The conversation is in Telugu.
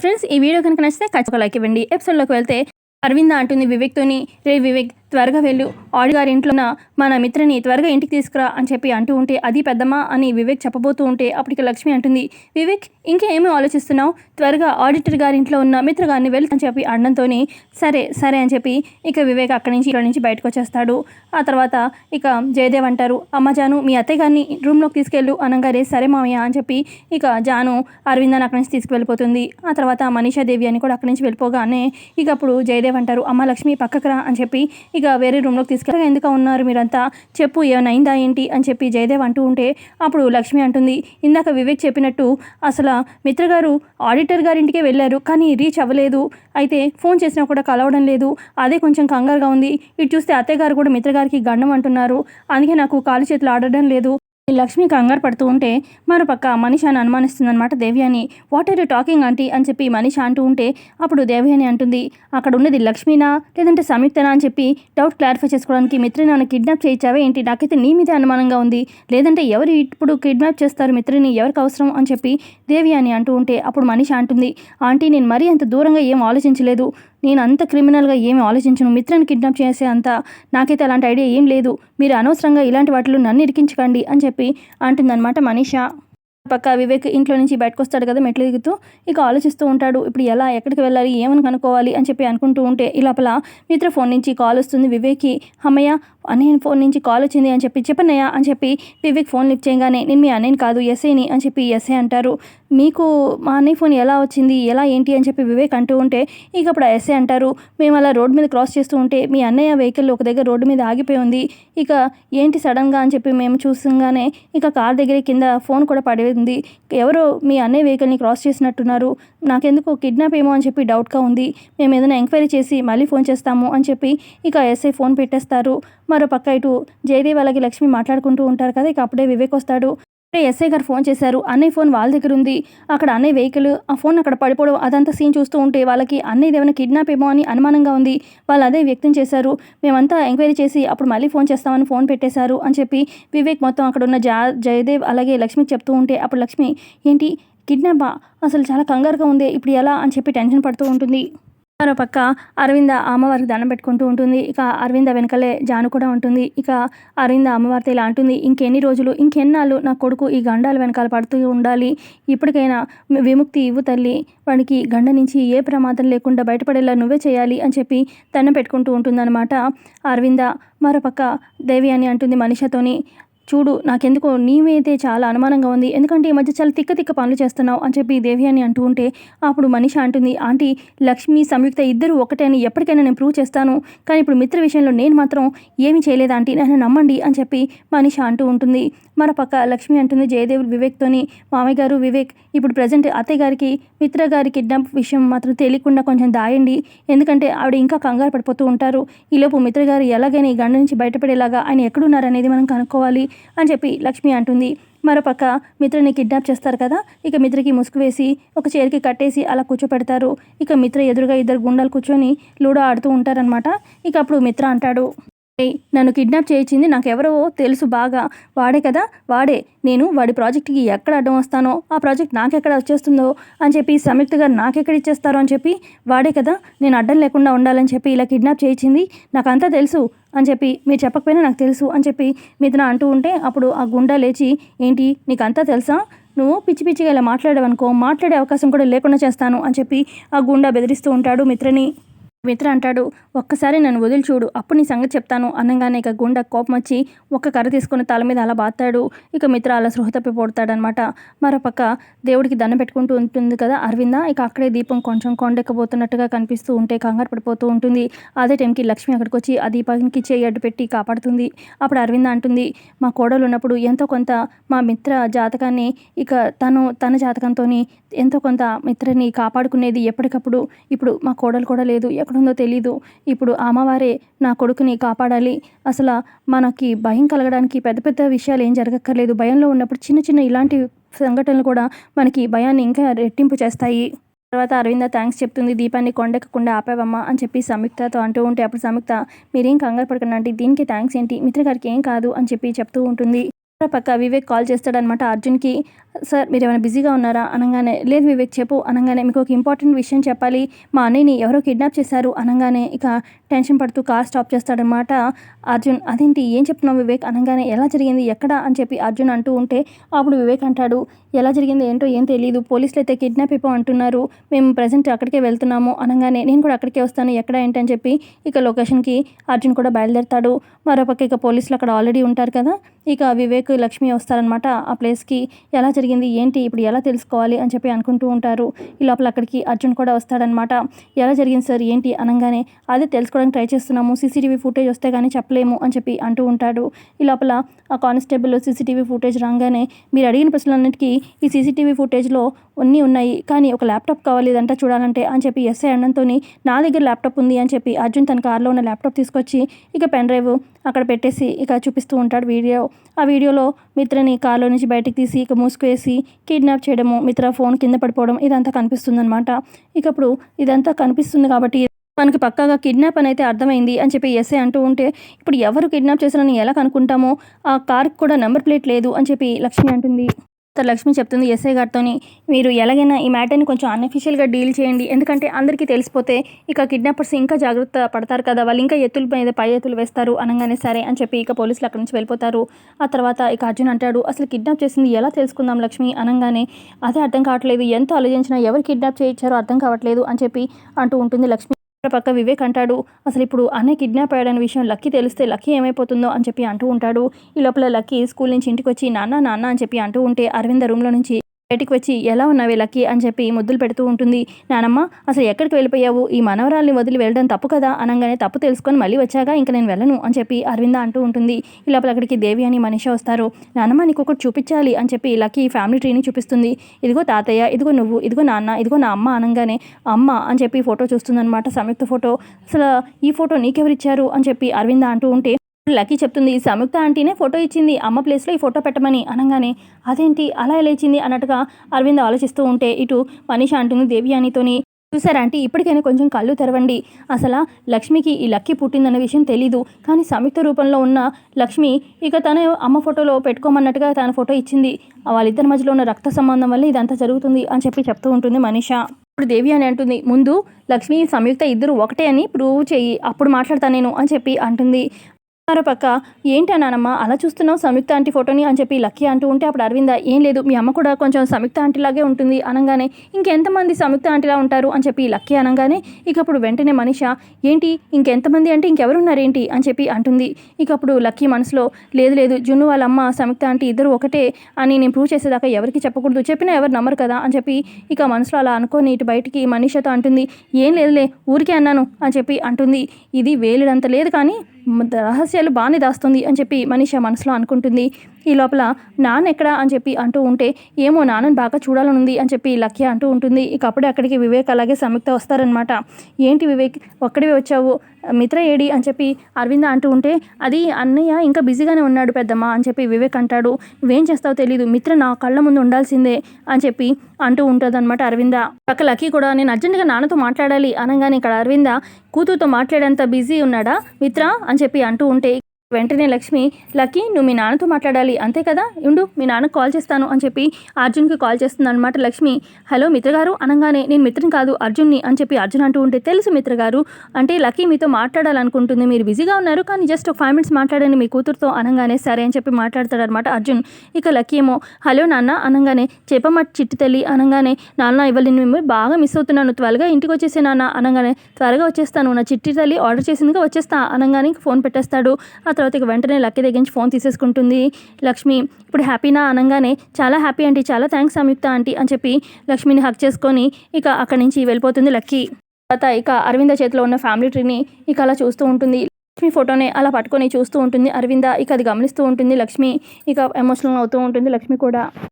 ఫ్రెండ్స్ ఈ వీడియో కనుక నచ్చితే ఖచ్చితంగా లైక్ ఇవ్వండి. ఎపిసోడ్లోకి వెళ్తే అరవింద అంటుంది వివేక్తోని రే వివేక్ త్వరగా వెళ్ళు. ఆడి గారి ఇంట్లో ఉన్న మన మిత్రని త్వరగా ఇంటికి తీసుకురా అని చెప్పి అంటూ ఉంటే అది పెద్దమ్మ అని వివేక్ చెప్పబోతూ ఉంటే అప్పటికి లక్ష్మి అంటుంది వివేక్ ఇంకేమీ ఆలోచిస్తున్నావు? త్వరగా ఆడిటర్ గారి ఇంట్లో ఉన్న మిత్రగారిని వెళ్తా వెళ్ళు అని చెప్పి అన్నంతోనే సరే సరే అని చెప్పి ఇక వివేక్ అక్కడి నుంచి ఇక్కడ నుంచి బయటకు వచ్చేస్తాడు. ఆ తర్వాత ఇక జయదేవ్ అంటారు అమ్మ జాను మీ అత్తయ్య గారిని రూమ్లోకి తీసుకెళ్ళు అనగానే సరే మామయ్య అని చెప్పి ఇక జాను అరవిందాన్ని అక్కడి నుంచి తీసుకువెళ్ళిపోతుంది. ఆ తర్వాత మనీషా దేవి అని కూడా అక్కడి నుంచి వెళ్ళిపోగానే ఇక అప్పుడు జయదేవ్ అంటారు అమ్మ లక్ష్మి పక్కకు రా అని చెప్పి ఇక వేరే రూమ్లోకి తీసుకెళ్ళగా ఎందుకు ఉన్నారు? మీరంతా చెప్పు ఏమైనా అయిందా ఏంటి? అని చెప్పి జయదేవ్ అంటూ ఉంటే అప్పుడు లక్ష్మి అంటుంది ఇందాక వివేక్ చెప్పినట్టు అసలు మిత్ర గారు ఆడిటర్ గారింటికే వెళ్ళారు కానీ రీచ్ అవ్వలేదు. అయితే ఫోన్ చేసినా కూడా కలవడం లేదు. అదే కొంచెం కంగారుగా ఉంది. ఇటు చూస్తే అత్తయ్య గారు కూడా మిత్ర గారికి గండం అంటున్నారు. అందుకే నాకు కాలు చేతులు ఆడడం లేదు. లక్ష్మి కంగారు పడుతూ ఉంటే మరోపక్క మనిషాని అనుమానిస్తుందన్నమాట Devyani. What are you talking aunty అని చెప్పి మనిష అంటూ ఉంటే అప్పుడు దేవ్యాని అంటుంది అక్కడ ఉన్నది లక్ష్మీనా? లేదంటే సంయుక్తనా? అని చెప్పి డౌట్ క్లారిఫై చేసుకోవడానికి మిత్రి నన్ను కిడ్నాప్ చేయించావే ఏంటి? నాకైతే నీ మీదే అనుమానంగా ఉంది. లేదంటే ఎవరు ఇప్పుడు కిడ్నాప్ చేస్తారు మిత్రిని? ఎవరికి అవసరం? అని చెప్పి దేవ్యాని అంటూ ఉంటే అప్పుడు మనిష అంటుంది ఆంటీ నేను మరీ అంత దూరంగా ఏం ఆలోచించలేదు. నేను అంత క్రిమినల్గా ఏమి ఆలోచించను. మిత్రాన్ని కిడ్నాప్ చేసే అంత నాకైతే అలాంటి ఐడియా ఏం లేదు. మీరు అనవసరంగా ఇలాంటి వాటిలో నన్ను ఇరికించకండి అని చెప్పి అంటుందన్నమాట మనీషా. పక్క వివేక్ ఇంట్లో నుంచి బయటకు వస్తాడు కదా మెట్లు దిగుతూ ఇక ఆలోచిస్తూ ఉంటాడు ఇప్పుడు ఎలా ఎక్కడికి వెళ్ళాలి ఏమని కనుక్కోవాలి? అని చెప్పి అనుకుంటూ ఉంటే ఈ లోపల మిత్ర ఫోన్ నుంచి కాల్ వస్తుంది వివేక్కి. అమ్మయ్య అన్నయ్య ఫోన్ నుంచి కాల్ వచ్చింది అని చెప్పి చెప్పన్నయ్య అని చెప్పి వివేక్ ఫోన్ లిఫ్ట్ చేయగానే నేను మీ అన్నయ్యని కాదు ఎస్ఐని అని చెప్పి ఎస్ఐ అంటారు. మీకు మా అన్నయ్య ఫోన్ ఎలా వచ్చింది ఎలా ఏంటి? అని చెప్పి వివేక్ అంటూ ఉంటే ఇక అప్పుడు ఎస్ఏ ఎస్ఐ అంటారు మేము అలా రోడ్డు మీద క్రాస్ చేస్తూ ఉంటే మీ అన్నయ్య వెహికల్ ఒక దగ్గర రోడ్డు మీద ఆగిపోయి ఉంది. ఇక ఏంటి సడన్గా? అని చెప్పి మేము చూసంగానే ఇక కార్ దగ్గర కింద ఫోన్ కూడా పడేది ఉంది. ఎవరో మీ అన్నయ్య వెహికల్ని క్రాస్ చేసినట్టున్నారు. నాకెందుకు కిడ్నాప్ ఏమో అని చెప్పి డౌట్గా ఉంది. మేము ఏదైనా ఎంక్వైరీ చేసి మళ్ళీ ఫోన్ చేస్తాము అని చెప్పి ఇక ఎస్ఐ ఫోన్ పెట్టేస్తారు. మరో పక్క ఇటు జయదేవ్ అలాగే లక్ష్మి మాట్లాడుకుంటూ ఉంటారు కదా ఇక అప్పుడే వివేక్ వస్తాడు. ఎస్ఐ గారు ఫోన్ చేశారు. అన్నయ్య ఫోన్ వాళ్ళ దగ్గర ఉంది. అక్కడ అన్నయ్య వెహికల్ ఆ ఫోన్ అక్కడ పడిపోవడం అదంతా సీన్ చూస్తూ ఉంటే వాళ్ళకి అన్నయ్య ఏమైనా కిడ్నాప్ ఏమో అని అనుమానంగా ఉంది. వాళ్ళు అదే వ్యక్తం చేశారు. మేమంతా ఎంక్వైరీ చేసి అప్పుడు మళ్ళీ ఫోన్ చేస్తామని ఫోన్ పెట్టేశారు అని చెప్పి వివేక్ మొత్తం అక్కడ ఉన్న జా జయదేవ్ అలాగే లక్ష్మికి చెప్తూ ఉంటే అప్పుడు లక్ష్మి ఏంటి కిడ్నాప్? అసలు చాలా కంగారుగా ఉంది. ఇప్పుడు ఎలా? అని చెప్పి టెన్షన్ పడుతూ ఉంటుంది. మరో పక్క అరవింద అమ్మవారికి దండం పెట్టుకుంటూ ఉంటుంది. ఇక అరవింద వెనకలే జాను కూడా ఉంటుంది. ఇక అరవింద అమ్మవారితో ఇలా అంటుంది ఇంకెన్ని రోజులు ఇంకెన్నాళ్ళు నా కొడుకు ఈ గండాల వెనకాల పడుతూ ఉండాలి. ఇప్పటికైనా విముక్తి ఇవ్వు తల్లి. వాడికి గండ నుంచి ఏ ప్రమాదం లేకుండా బయటపడేలా నువ్వే చేయాలి అని చెప్పి దండం పెట్టుకుంటూ ఉంటుందన్నమాట అరవింద. మరోపక్క దేవి అని అంటుంది మనిషతోని చూడు నాకెందుకో నీవైతే చాలా అనుమానంగా ఉంది. ఎందుకంటే ఈ మధ్య చాలా తిక్క తిక్క పనులు చేస్తున్నావు అని చెప్పి దేవి అని అంటూ ఉంటే అప్పుడు మనిషి అంటుంది ఆంటీ లక్ష్మి సంయుక్త ఇద్దరు ఒకటే అని ఎప్పటికైనా నేను ప్రూవ్ చేస్తాను. కానీ ఇప్పుడు మిత్ర విషయంలో నేను మాత్రం ఏమీ చేయలేదు ఆంటీ. నన్ను నమ్మండి అని చెప్పి మనిష అంటూ ఉంటుంది. మరపక్క లక్ష్మి అంటుంది జయదేవులు వివేక్తోని మామయ్య గారు వివేక్ ఇప్పుడు ప్రజెంట్ అత్తయ్య గారికి మిత్ర గారి కిడ్నాప్ విషయం మాత్రం తెలియకుండా కొంచెం దాయండి. ఎందుకంటే ఆవిడ ఇంకా కంగారు పడిపోతూ ఉంటారు. ఈలోపు మిత్ర గారు ఎలాగైనా ఈ గండ నుంచి బయటపడేలాగా ఆయన ఎక్కడున్నారనేది మనం కనుక్కోవాలి. అని చెప్పి లక్ష్మి అంటుంది. మరోపక్క మిత్రని కిడ్నాప్ చేస్తారు కదా ఇక మిత్రకి ముసుగు వేసి ఒక చైర్కి కట్టేసి అలా కూర్చోపెడతారు. ఇక మిత్ర ఎదురుగా ఇద్దరు గుండాలు కూర్చొని లూడో ఆడుతూ ఉంటారనమాట ఇక అప్పుడు మిత్ర అంటాడు నన్ను కిడ్నాప్ చేయించింది నాకెవరో తెలుసు బాగా. వాడే కదా వాడే. నేను వాడి ప్రాజెక్ట్కి ఎక్కడ అడ్డం వస్తానో ఆ ప్రాజెక్ట్ నాకెక్కడ వచ్చేస్తుందో అని చెప్పి సంయుక్త గారు నాకెక్కడ ఇచ్చేస్తారో అని చెప్పి వాడే కదా నేను అడ్డం లేకుండా ఉండాలని చెప్పి ఇలా కిడ్నాప్ చేయించింది. నాకంతా తెలుసు. అని చెప్పి మీరు చెప్పకపోయినా నాకు తెలుసు అని చెప్పి మిథున అంటూ ఉంటే అప్పుడు ఆ గుండా లేచి ఏంటి నీకంతా తెలుసా? నువ్వు పిచ్చి పిచ్చిగా ఇలా మాట్లాడావనుకో మాట్లాడే అవకాశం కూడా లేకుండా చేస్తాను అని చెప్పి ఆ గుండా బెదిరిస్తూ ఉంటాడు మిత్రని. మిత్ర అంటాడు ఒక్కసారి నన్ను వదిలి చూడు అప్పుడు నీ సంగతి చెప్తాను అనగానే ఇక గుండె కోపం వచ్చి ఒక్క కర్ర తీసుకుని తల మీద అలా బాతాడు ఇక మిత్ర అలా సృహ తప్పి పోడతాడనమాట. మరోపక్క దేవుడికి దండం పెట్టుకుంటూ ఉంటుంది కదా అరవింద. ఇక అక్కడే దీపం కొంచెం కొండెక్కబోతున్నట్టుగా కనిపిస్తూ ఉంటే కంగారు పడిపోతూ ఉంటుంది. అదే టైంకి లక్ష్మి అక్కడికి వచ్చి ఆ దీపానికి చేయి అడ్డు పెట్టి కాపాడుతుంది. అప్పుడు అరవింద అంటుంది మా కోడలు ఉన్నప్పుడు ఎంతో కొంత మా మిత్ర జాతకాన్ని ఇక తను తన జాతకంతో ఎంతో కొంత మిత్రని కాపాడుకునేది ఎప్పటికప్పుడు. ఇప్పుడు మా కోడలు కూడా లేదు. ఎక్కడుందో తెలీదు. ఇప్పుడు అమ్మవారే నా కొడుకుని కాపాడాలి. అసలు మనకి భయం కలగడానికి పెద్ద పెద్ద విషయాలు ఏం జరగక్కర్లేదు. భయంలో ఉన్నప్పుడు చిన్న చిన్న ఇలాంటి సంఘటనలు కూడా మనకి భయాన్ని ఇంకా రెట్టింపు చేస్తాయి. తర్వాత అరవింద థ్యాంక్స్ చెప్తుంది. దీపాన్ని కొండెక్కకుండా ఆపావమ్మా అని చెప్పి సంయుక్తతో అంటూ ఉంటే అప్పుడు సంయుక్త మీరేం కంగారు పడకండి అంటే దీనికి థ్యాంక్స్ ఏంటి? మిత్ర గారికి ఏం కాదు అని చెప్పి చెప్తూ ఉంటుంది. పక్క వివేక్ కాల్ చేస్తాడనమాట అర్జున్కి. సార్ మీరు ఏమైనా బిజీగా ఉన్నారా? అనగానే లేదు వివేక్ చెప్పు. అనగానే మీకు ఒక ఇంపార్టెంట్ విషయం చెప్పాలి. మా అన్నయ్యని ఎవరో కిడ్నాప్ చేశారు. అనగానే ఇక టెన్షన్ పడుతూ కార్ స్టాప్ చేస్తాడనమాట అర్జున్ అదేంటి? ఏం చెప్తున్నావు వివేక్? అనగానే ఎలా జరిగింది? ఎక్కడ? అని చెప్పి అర్జున్ అంటూ ఉంటే అప్పుడు వివేక్ అంటాడు ఎలా జరిగింది? ఏంటో ఏం తెలియదు పోలీసులు అయితే కిడ్నాప్ అయిపో అంటున్నారు. మేము ప్రజెంట్ అక్కడికే వెళ్తున్నాము. అనగానే నేను కూడా అక్కడికే వస్తాను. ఎక్కడ ఏంటని చెప్పి ఇక లొకేషన్కి అర్జున్ కూడా బయలుదేరతాడు. మరోపక్క ఇక పోలీసులు అక్కడ ఆల్రెడీ ఉంటారు కదా? ఇక వివేక్ లక్ష్మి వస్తారనమాట ఆ ప్లేస్కి. ఎలా జరిగింది? ఏంటి ఇప్పుడు ఎలా తెలుసుకోవాలి అని చెప్పి అనుకుంటూ ఉంటారు. ఈ లోపల అక్కడికి అర్జున్ కూడా వస్తాడనమాట ఎలా జరిగింది సార్ ఏంటి అనగానే అదే తెలుసుకోవడానికి ట్రై చేస్తున్నాము సీసీటీవీ ఫుటేజ్ వస్తే కానీ చెప్పలేము అని చెప్పి అంటూ ఉంటాడు. ఈ లోపల ఆ కానిస్టేబుల్ సీసీటీవీ ఫుటేజ్ రాగానే మీరు అడిగిన ప్రశ్నలన్నిటికీ ఈ సీసీటీవీ ఫుటేజ్లో అన్నీ ఉన్నాయి కానీ ఒక ల్యాప్టాప్ కావాలి ఇదంతా చూడాలంటే అని చెప్పి ఎస్ఐ అన్నంతో నా దగ్గర ల్యాప్టాప్ ఉంది అని చెప్పి అర్జున్ తన కారులో ఉన్న ల్యాప్టాప్ తీసుకొచ్చి ఇక పెన్ డ్రైవ్ అక్కడ పెట్టేసి ఇక చూపిస్తూ ఉంటాడు వీడియో. ఆ వీడియోలో మిత్రని కారులో నుంచి బయటకు తీసి ఇక వేసి కిడ్నాప్ చేయడము మిత్ర ఫోన్ కింద పడిపోవడం ఇదంతా కనిపిస్తుంది అనమాట ఇక ఇప్పుడు ఇదంతా కనిపిస్తుంది కాబట్టి మనకి పక్కాగా కిడ్నాప్ అని అయితే అర్థమైంది అని చెప్పి ఎస్ఏ అంటూ ఉంటే ఇప్పుడు ఎవరు కిడ్నాప్ చేశారని ఎలా కనుక్కుంటామో ఆ కార్కి కూడా నెంబర్ ప్లేట్ లేదు అని చెప్పి లక్ష్మి అంటుంది. లక్ష్మి చెప్తుంది ఎస్ఐ గారితోని మీరు ఎలాగైనా ఈ మ్యాటర్ని కొంచెం అన్అఫీషియల్గా డీల్ చేయండి. ఎందుకంటే అందరికీ తెలిసిపోతే ఇక కిడ్నాపర్స్ ఇంకా జాగ్రత్త పడతారు కదా వాళ్ళు ఇంకా ఎత్తుల మీద పై ఎత్తులు వేస్తారు అనగానే సరే అని చెప్పి ఇక పోలీసులు అక్కడి నుంచి వెళ్ళిపోతారు. ఆ తర్వాత ఇక అర్జున్ అంటాడు అసలు కిడ్నాప్ చేసింది ఎలా తెలుసుకుందాం లక్ష్మి? అనగానే అదే అర్థం కావట్లేదు. ఎంత ఆలోచించినా ఎవరు కిడ్నాప్ చేయించారో అర్థం కావట్లేదు అని చెప్పి అంటూ ఉంటుంది లక్ష్మి. పక్క వివేక్ అంటాడు అసలు ఇప్పుడు అన్నయ్య కిడ్నాప్ అయ్యాడనే విషయం లక్కీ తెలిస్తే లక్కీ ఏమైపోతుందో? అని చెప్పి అంటూ ఉంటాడు. ఈ లోపల లక్కీ స్కూల్ నుంచి ఇంటికి వచ్చి నాన్న నాన్న అని చెప్పి అంటూ ఉంటే అరవింద రూమ్లో నుంచి బయటికి వచ్చి ఎలా ఉన్నావే లక్కీ? అని చెప్పి ముద్దులు పెడుతూ ఉంటుంది. నానమ్మ అసలు ఎక్కడికి వెళ్ళిపోయావు? ఈ మనవరాల్ని వదిలి వెళ్ళడం తప్పు కదా? అనగానే తప్పు తెలుసుకొని మళ్ళీ వచ్చాక ఇంకా నేను వెళ్ళను అని చెప్పి అరవింద అంటూ ఉంటుంది. ఈ లోపల అక్కడికి దేవి అని మనిషి వస్తారు. నానమ్మ నీకు ఒకటి చూపించాలి అని చెప్పి లక్కీ ఫ్యామిలీ ట్రీని చూపిస్తుంది. ఇదిగో తాతయ్య ఇదిగో నువ్వు ఇదిగో నాన్న ఇదిగో నా అమ్మ అనగానే అమ్మ అని చెప్పి ఫోటో చూస్తుందన్నమాట సంయుక్త ఫోటో. అసలు ఈ ఫోటో నీకెవరిచ్చారు? అని చెప్పి అరవింద అంటూ ఉంటే లక్కీ చెప్తుంది సంయుక్త ఆంటీనే ఫోటో ఇచ్చింది అమ్మ ప్లేస్లో ఈ ఫోటో పెట్టమని అనగానే అదేంటి అలా ఎలా ఇచ్చింది అన్నట్టుగా అరవింద్ ఆలోచిస్తూ ఉంటే ఇటు మనీష అంటుంది దేవియానితోని చూసారా ఆంటీ ఇప్పటికైనా కొంచెం కళ్ళు తెరవండి. అసలు లక్ష్మికి ఈ లక్కీ పుట్టిందన్న విషయం తెలీదు. కానీ సంయుక్త రూపంలో ఉన్న లక్ష్మి ఇక తన అమ్మ ఫోటోలో పెట్టుకోమన్నట్టుగా తన ఫోటో ఇచ్చింది. వాళ్ళిద్దరి మధ్యలో ఉన్న రక్త సంబంధం వల్ల ఇదంతా జరుగుతుంది అని చెప్పి చెప్తూ ఉంటుంది మనీష. ఇప్పుడు దేవి అని అంటుంది ముందు లక్ష్మి సంయుక్త ఇద్దరు ఒకటే అని ప్రూవ్ చేయి అప్పుడు మాట్లాడతాను నేను అని చెప్పి అంటుంది. మరోపక్క ఏంటి నానమ్మ అలా చూస్తున్నావు? సంయుక్త ఆంటీ ఫోటోని అని చెప్పి లక్కీ అంటూ ఉంటే అప్పుడు అరవింద ఏం లేదు మీ అమ్మ కూడా కొంచెం సంయుక్త ఆంటీలాగే ఉంటుంది అనగానే ఇంకెంతమంది సంయుక్త ఆంటీలా ఉంటారు? అని చెప్పి లక్కీ అనగానే ఇక అప్పుడు వెంటనే మనిష ఏంటి ఇంకెంతమంది అంటే ఇంకెవరున్నారేంటి అని చెప్పి అంటుంది. ఇక అప్పుడు లక్కీ మనసులో లేదు లేదు జున్ను వాళ్ళ అమ్మ సంయుక్త ఆంటీ ఇద్దరు ఒకటే అని నేను ప్రూవ్ చేసేదాకా ఎవరికి చెప్పకూడదు చెప్పినా ఎవరు నమ్మరు కదా? అని చెప్పి ఇక మనసులో అలా అనుకొని ఇటు బయటికి మనీషతో అంటుంది ఏం లేదులే ఊరికే అన్నాను అని చెప్పి అంటుంది. ఇది వేలుడంత లేదు కానీ రహస్యాలు బాగానే దాస్తుంది అని చెప్పి మనీష మనసులో అనుకుంటుంది. ఈ లోపల నాన్న ఎక్కడా అని చెప్పి అంటూ ఉంటే ఏమో నాన్నని బాగా చూడాలనుంది అని చెప్పి లక్ష్య అంటూ ఉంటుంది. ఇక అప్పుడే అక్కడికి వివేక్ అలాగే సంయుక్త వస్తారనమాట ఏంటి వివేక్ ఒక్కడివే వచ్చావు? మిత్ర ఏడి? అని చెప్పి అరవింద అంటూ ఉంటే అది అన్నయ్య ఇంకా బిజీగానే ఉన్నాడు పెద్దమ్మ అని చెప్పి వివేక్ అంటాడు. నువ్వేం చేస్తావో తెలీదు మిత్ర నా కళ్ళ ముందు ఉండాల్సిందే అని చెప్పి అంటూ ఉంటుందన్నమాట అరవింద. పక్క లక్కీ కూడా నేను అర్జెంటుగా నాన్నతో మాట్లాడాలి అనగానే ఇక్కడ అరవింద కూతురుతో మాట్లాడేంత బిజీ ఉన్నాడా మిత్ర? అని చెప్పి అంటూ ఉంటే వెంటనే లక్ష్మి లక్కీ నువ్వు మీ నాన్నతో మాట్లాడాలి. అంతే కదా? ఉండు మీ నాన్నకు కాల్ చేస్తాను అని చెప్పి అర్జున్కి కాల్ చేస్తుంది అనమాట లక్ష్మి. హలో మిత్రగారు అనగానే నేను మిత్రని కాదు అర్జున్ని అని చెప్పి అర్జున్ అంటూ ఉంటే తెలుసు మిత్రగారు అంటే లక్కీ మీతో మాట్లాడాలనుకుంటుంది. మీరు బిజీగా ఉన్నారు కానీ జస్ట్ ఒక ఫైవ్ మినిట్స్ మాట్లాడండి మీ కూతురుతో అనగానే సరే అని చెప్పి మాట్లాడతాడు అనమాట అర్జున్. ఇక లక్కీ ఏమో హలో నాన్న అనగానే చెప్పమ్మ చిట్టి తల్లి అనగానే నాన్న ఇవ్వాలి మేము బాగా మిస్ అవుతున్నాను. త్వరగా ఇంటికి వచ్చేసే నాన్న అనగానే త్వరగా వచ్చేస్తాను. నా చిట్టి తల్లి ఆర్డర్ చేసిందిగా వచ్చేస్తా అనగానే ఫోన్ పెట్టేస్తాడు. అతను తర్వాత ఇక వెంటనే లక్కీ దగ్గర నుంచి ఫోన్ తీసేసుకుంటుంది. లక్ష్మి ఇప్పుడు హ్యాపీనా? అనగానే చాలా హ్యాపీ ఆంటీ చాలా థ్యాంక్స్ సంయుక్త ఆంటీ అని చెప్పి లక్ష్మిని హక్ చేసుకొని ఇక అక్కడి నుంచి వెళ్ళిపోతుంది లక్కీ. తర్వాత ఇక అరవింద చేతిలో ఉన్న ఫ్యామిలీ ట్రీని ఇక అలా చూస్తూ ఉంటుంది. లక్ష్మి ఫోటోని అలా పట్టుకొని చూస్తూ ఉంటుంది అరవింద. ఇక అది గమనిస్తూ ఉంటుంది లక్ష్మి. ఇక ఎమోషనల్ అవుతూ ఉంటుంది లక్ష్మి కూడా.